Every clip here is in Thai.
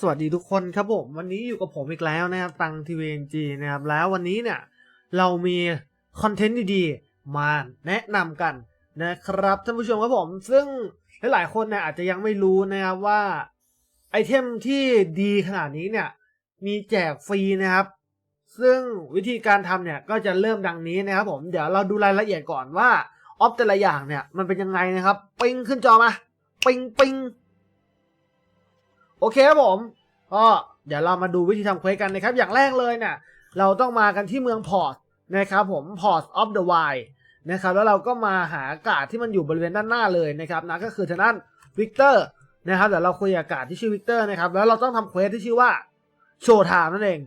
สวัสดีทุกคนครับผมวันนี้อยู่กับผมอีกแล้วนะครับตังทีวีเอ็นจีนะครับแล้ววันนี้เนี่ยเรามีคอนเทนต์ดีๆ มาแนะนำกันนะครับท่านผู้ชมครับผมซึ่งหลายๆคนเนี่ยอาจจะยังไม่รู้นะครับว่าไอเทมที่ดีขนาดนี้เนี่ยมีแจกฟรีนะครับ ซึ่งวิธีการทำเนี่ยก็จะเริ่มดังนี้นะครับผมเดี๋ยวเราดูรายละเอียดก่อนว่าออฟแต่ละอย่างเนี่ยมันเป็นยังไงนะครับ ปิงขึ้นจอมาปิงปิง โอเคครับผมก็เดี๋ยวเรามาดูวิธีทำเควสกันนะครับ อย่างแรกเลยเนี่ยเราต้องมากันที่เมืองพอร์ตนะครับผม Port of the Wild นะครับแล้วเราก็มาหาอากาศที่มันอยู่บริเวณด้านหน้าเลยนะครับนะก็คือทางด้านวิกเตอร์นะครับเดี๋ยวเราคุยอากาศที่ชื่อวิกเตอร์นะครับแล้วเราต้องทำเควสที่ชื่อว่าโชว์ไทม์นั่นเอง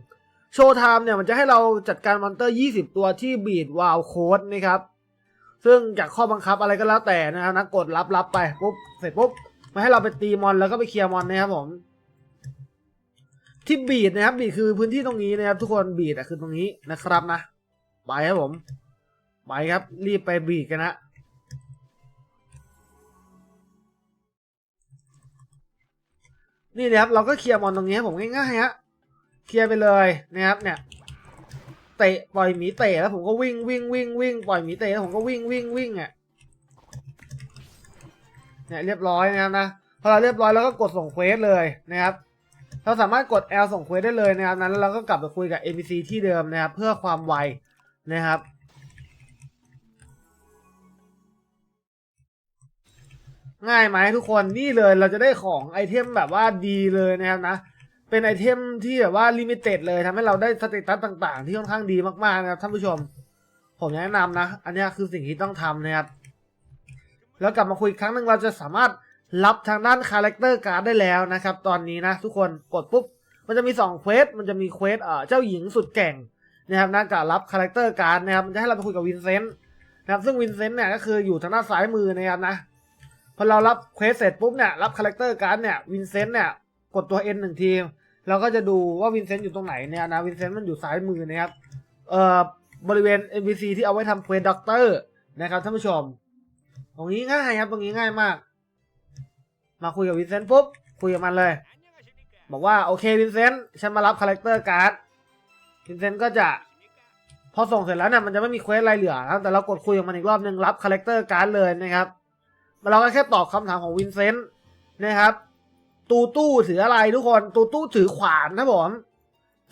โชว์ไทม์เนี่ยมันจะให้เราจัดการมอนเตอร์ 20 ตัวที่บีดวาลโค้ดนะครับซึ่งจากข้อบังคับอะไรก็แล้วแต่นะครับนะกดรับรับไปปุ๊บเสร็จปุ๊บ มาให้เราไปตีมอนแล้วก็ไปเคลียร์มอนนะครับผมที่บีดนะครับบีดคือพื้นที่ตรงนี้นะครับ ทุกคนบีดอะคือตรงนี้นะครับนะไปครับผมไปครับ รีบไปบีดกันนะนี่นะครับเราก็เคลียร์มอนตรงนี้ให้ผมง่ายๆฮะเคลียร์ไปเลยนะครับเนี่ยเตะปล่อยหมีเตะแล้วผมก็วิ่งวิ่งวิ่งวิ่งปล่อยหมีเตะแล้วผมก็วิ่งวิ่งวิ่งอะ เนี่ยเรียบร้อยนะครับนะพอเราเรียบร้อยแล้วก็กดส่งเควสเลยนะครับ เราสามารถกด L ส่งเควสได้เลยนะครับนั้นแล้วเราก็กลับไปคุยกับ NPC ที่เดิมนะครับ เพื่อความไวนะครับ ง่ายไหมทุกคนนี่เลยเราจะได้ของไอเทมแบบว่าดีเลยนะครับนะเป็นไอเทมที่แบบว่าลิมิเต็ดเลยทำให้เราได้สเตตัสต่าง ๆ ที่ค่อนข้างดีมากๆนะครับท่านผู้ชม ผมแนะนำนะ อันนี้คือสิ่งที่ต้องทำนะครับ แล้วกลับมาคุยอีกครั้งหนึ่งเราจะสามารถรับทางด้านคาแรคเตอร์การ์ดได้แล้วนะครับ ตอนนี้นะทุกคนกดปุ๊บ มันจะมี2เควสมันจะมีเควสเอ่อเจ้าหญิงสุดแก่งนะครับนะกับรับคาแรคเตอร์การ์ดนะครับมันจะให้เราไปคุยกับวินเซนต์นะครับซึ่งวินเซนต์เนี่ยก็คืออยู่ทางด้านซ้ายมือนะครับนะพอเรารับเควสเสร็จปุ๊บเนี่ยรับคาแรคเตอร์การ์ดเนี่ยวินเซนต์เนี่ยกดตัว N หนึ่งทีเราก็จะดูว่าวินเซนต์อยู่ตรงไหนเนี่ยนะวินเซนต์มันอยู่ซ้ายมือนะครับเอ่อบริเวณ NPC ที่เอาไว้ทำเควสด็อกเตอร์นะครับท่านผู้ชม ตรงนี้ง่ายครับ ตรงนี้ง่ายมาก มาคุยกับวินเซนต์ปุ๊บ คุยกับมันเลย บอกว่าโอเควินเซนต์ฉันมารับคาแรคเตอร์การ์ดวินเซนต์ก็จะ พอส่งเสร็จแล้วเนี่ยมันจะไม่มีเควสอะไรเหลือนะครับแต่เรากดคุยกับมันอีกรอบหนึ่งรับคาแรคเตอร์การ์ดเลยนะครับเราก็แค่ตอบคำถามของวินเซนต์นะครับ ตูตู้ถืออะไรทุกคน ตูตู้ถือขวานนะผม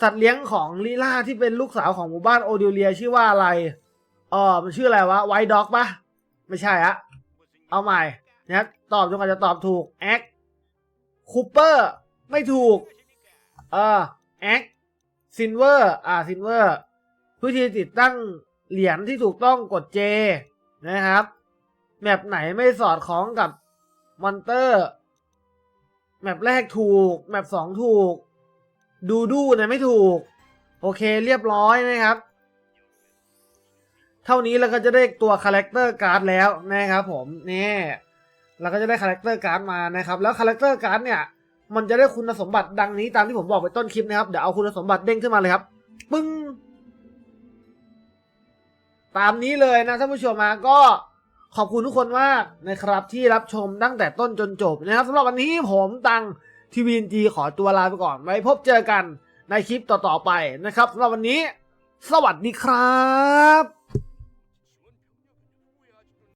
สัตว์เลี้ยงของลีล่าที่เป็นลูกสาวของหมู่บ้านโอดิเลีย ชื่อว่าอะไรเออมันชื่ออะไรวะไวด็อกปะ ไม่ใช่อะเอาใหม่นะครับตอบจนกว่าจะตอบถูกแอคคูเปอร์ไม่ถูก เออแอคซินเวอร์อ่าซินเวอร์วิธีติดตั้งเหรียญที่ถูกต้องกด J นะครับ แมปไหนไม่สอดคล้องกับมอนเตอร์ แมปแรกถูก แมปสองถูก ดูดูเนี่ยไม่ถูก โอเคเรียบร้อยนะครับ เท่านี้เราก็จะได้ตัวคาแรคเตอร์การ์ดแล้วนะครับผมนี่เราก็จะได้คาแรคเตอร์การ์ดมานะครับแล้วคาแรคเตอร์การ์ดเนี่ยมันจะได้คุณสมบัติดังนี้ตามที่ผมบอกไปต้นคลิปนะครับเดี๋ยวเอาคุณสมบัติเด้งขึ้นมาเลยครับปึ้งตามนี้เลยนะท่านผู้ชมมาก็ขอบคุณทุกคนมากนะครับที่รับชมตั้งแต่ต้นจนจบนะครับสำหรับวันนี้ผมตังทีวีนจีขอตัวลาไปก่อน ไว้พบเจอกันในคลิปต่อๆไปนะครับสำหรับวันนี้ สวัสดีครับ